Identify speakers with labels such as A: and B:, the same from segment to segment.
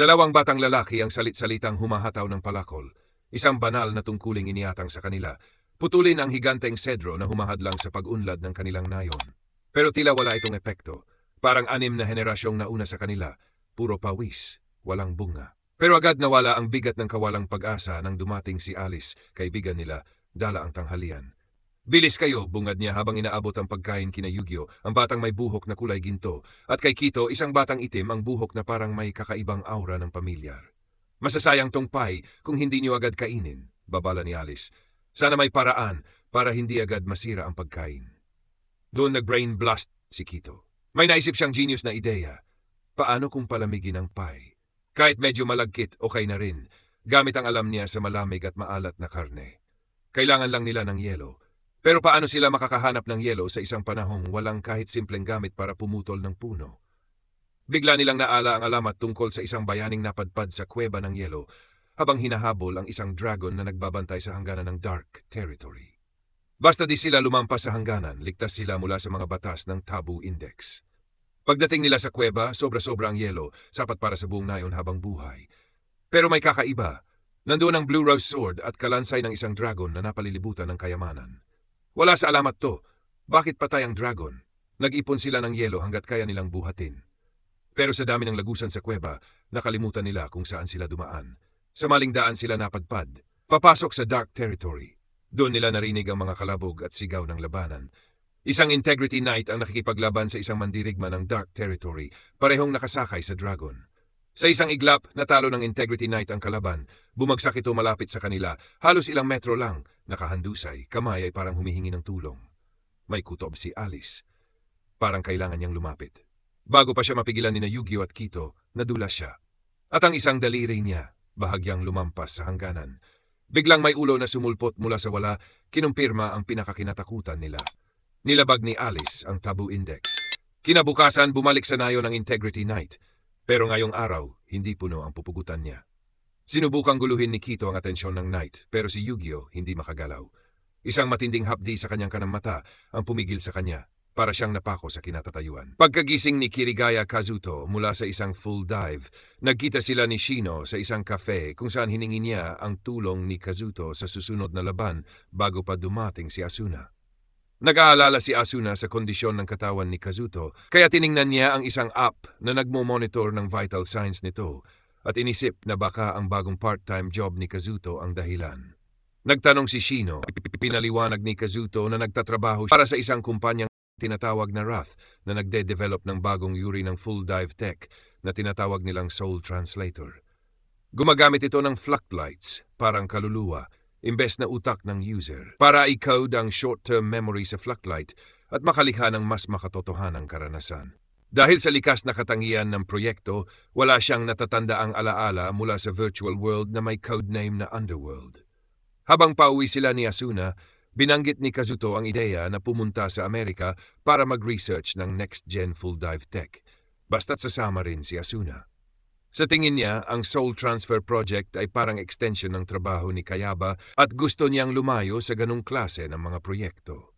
A: Dalawang batang lalaki ang salit-salitang humahataw ng palakol. Isang banal na tungkuling iniatang sa kanila. Putulin ang higanteng sedro na humahadlang sa pag-unlad ng kanilang nayon. Pero tila wala itong epekto. Parang anim na henerasyong nauna sa kanila. Puro pawis, walang bunga. Pero agad nawala ang bigat ng kawalang pag-asa nang dumating si Alice, kaibigan nila, dala ang tanghalian. Bilis kayo, bungad niya habang inaabot ang pagkain kina Yugyo, ang batang may buhok na kulay ginto, at kay Kito isang batang itim ang buhok na parang may kakaibang aura ng pamilyar. Masasayang tong pie kung hindi niyo agad kainin, babala ni Alice. Sana may paraan para hindi agad masira ang pagkain. Doon nag-brain blast si Kito. May naisip siyang genius na ideya. Paano kung palamigin ang pie? Kahit medyo malagkit, okay na rin. Gamit ang alam niya sa malamig at maalat na karne. Kailangan lang nila ng yelo. Pero paano sila makakahanap ng yelo sa isang panahong walang kahit simpleng gamit para pumutol ng puno? Bigla nilang naala ang alamat tungkol sa isang bayaning napadpad sa kuweba ng yelo habang hinahabol ang isang dragon na nagbabantay sa hangganan ng Dark Territory. Basta di sila lumampas sa hangganan, ligtas sila mula sa mga batas ng Taboo Index. Pagdating nila sa kuweba, sobra-sobra ang yelo, sapat para sa buong nayon habang buhay. Pero may kakaiba. Nandoon ang Blue Rose Sword at kalansay ng isang dragon na napalilibutan ng kayamanan. Wala sa alamat to. Bakit patay ang dragon? Nag-ipon sila ng yelo hanggat kaya nilang buhatin. Pero sa dami ng lagusan sa kuweba, nakalimutan nila kung saan sila dumaan. Sa maling daan sila napadpad. Papasok sa Dark Territory. Doon nila narinig ang mga kalabog at sigaw ng labanan. Isang Integrity Knight ang nakikipaglaban sa isang mandirigma ng Dark Territory, parehong nakasakay sa dragon. Sa isang iglap, natalo ng Integrity Knight ang kalaban. Bumagsak ito malapit sa kanila, halos ilang metro lang. Nakahandusay, kamay ay parang humihingi ng tulong. May kutob si Alice. Parang kailangan niyang lumapit. Bago pa siya mapigilan ni na Yugyo at Kito, nadulas siya. At ang isang daliri niya, bahagyang lumampas sa hangganan. Biglang may ulo na sumulpot mula sa wala, kinumpirma ang pinakakinatakutan nila. Nilabag ni Alice ang Taboo Index. Kinabukasan bumalik sa nayo ng Integrity Knight, pero ngayong araw, hindi puno ang pupugutan niya. Sinubukang guluhin ni Kito ang atensyon ng Knight, pero si Yugyo hindi makagalaw. Isang matinding hapdi sa kanyang kanang mata ang pumigil sa kanya, para siyang napako sa kinatatayuan. Pagkagising ni Kirigaya Kazuto mula sa isang full dive, nagkita sila ni Shino sa isang cafe kung saan hiningi niya ang tulong ni Kazuto sa susunod na laban bago pa dumating si Asuna. Nag-aalala si Asuna sa kondisyon ng katawan ni Kazuto, kaya tiningnan niya ang isang app na nagmo-monitor ng vital signs nito at inisip na baka ang bagong part-time job ni Kazuto ang dahilan. Nagtanong si Shino, pinaliwanag ni Kazuto na nagtatrabaho para sa isang kumpanyang tinatawag na Wrath na nagde-develop ng bagong yuri ng full dive tech na tinatawag nilang Soul Translator. Gumagamit ito ng floodlights, parang kaluluwa, imbes na utak ng user, para i-code ang short-term memory sa floodlight at makalikha ng mas makatotohanang karanasan. Dahil sa likas na katangian ng proyekto, wala siyang natatanda ang alaala mula sa virtual world na may codename na Underworld. Habang pauwi sila ni Asuna, binanggit ni Kazuto ang ideya na pumunta sa Amerika para mag-research ng next-gen full dive tech, basta't sasama rin si Asuna. Sa tingin niya, ang Soul Transfer Project ay parang extension ng trabaho ni Kayaba at gusto niyang lumayo sa ganong klase ng mga proyekto.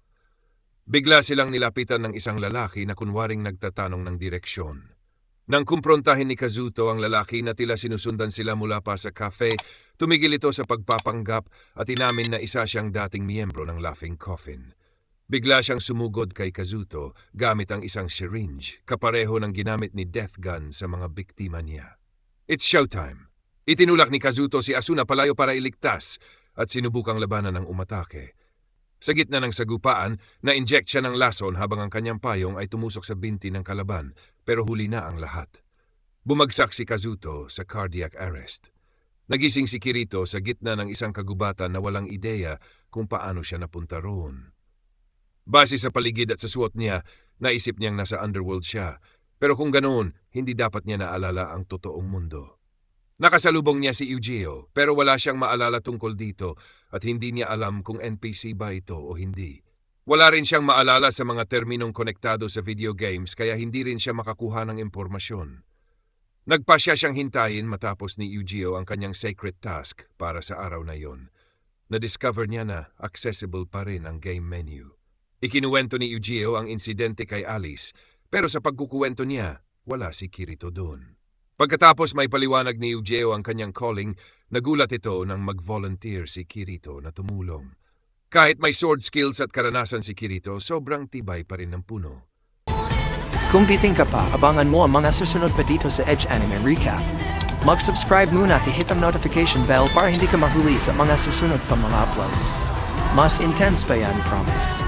A: Bigla silang nilapitan ng isang lalaki na kunwaring nagtatanong ng direksyon. Nang kumprontahin ni Kazuto ang lalaki na tila sinusundan sila mula pa sa cafe, tumigil ito sa pagpapanggap at inamin na isa siyang dating miyembro ng Laughing Coffin. Bigla siyang sumugod kay Kazuto gamit ang isang syringe, kapareho ng ginamit ni Death Gun sa mga biktima niya. It's showtime. Itinulak ni Kazuto si Asuna palayo para iligtas at sinubukang labanan ng umatake. Sa gitna ng sagupaan, na-inject siya ng lason habang ang kanyang payong ay tumusok sa binti ng kalaban, pero huli na ang lahat. Bumagsak si Kazuto sa cardiac arrest. Nagising si Kirito sa gitna ng isang kagubatan na walang ideya kung paano siya napunta roon. Base sa paligid at sa suot niya, naisip niyang nasa underworld siya, pero kung ganoon, hindi dapat niya naalala ang totoong mundo. Nakasalubong niya si Eugeo, pero wala siyang maalala tungkol dito at hindi niya alam kung NPC ba ito o hindi. Wala rin siyang maalala sa mga terminong konektado sa video games kaya hindi rin siya makakuha ng impormasyon. Nagpasya siyang hintayin matapos ni Eugeo ang kanyang sacred task para sa araw na yon. Na-discover niya na accessible pa rin ang game menu. Ikinuwento ni Eugeo ang insidente kay Alice, pero sa pagkukuwento niya, wala si Kirito doon. Pagkatapos may paliwanag ni Eugeo ang kanyang calling, nagulat ito nang mag-volunteer si Kirito na tumulong. Kahit may sword skills at karanasan si Kirito, sobrang tibay pa rin ng puno.
B: Kung biting ka pa, abangan mo ang mga susunod pa dito sa Edge Anime Recap. Mag-subscribe muna at hit ang notification bell para hindi ka mahuli sa mga susunod pa mga uploads. Mas intense pa yan, promise.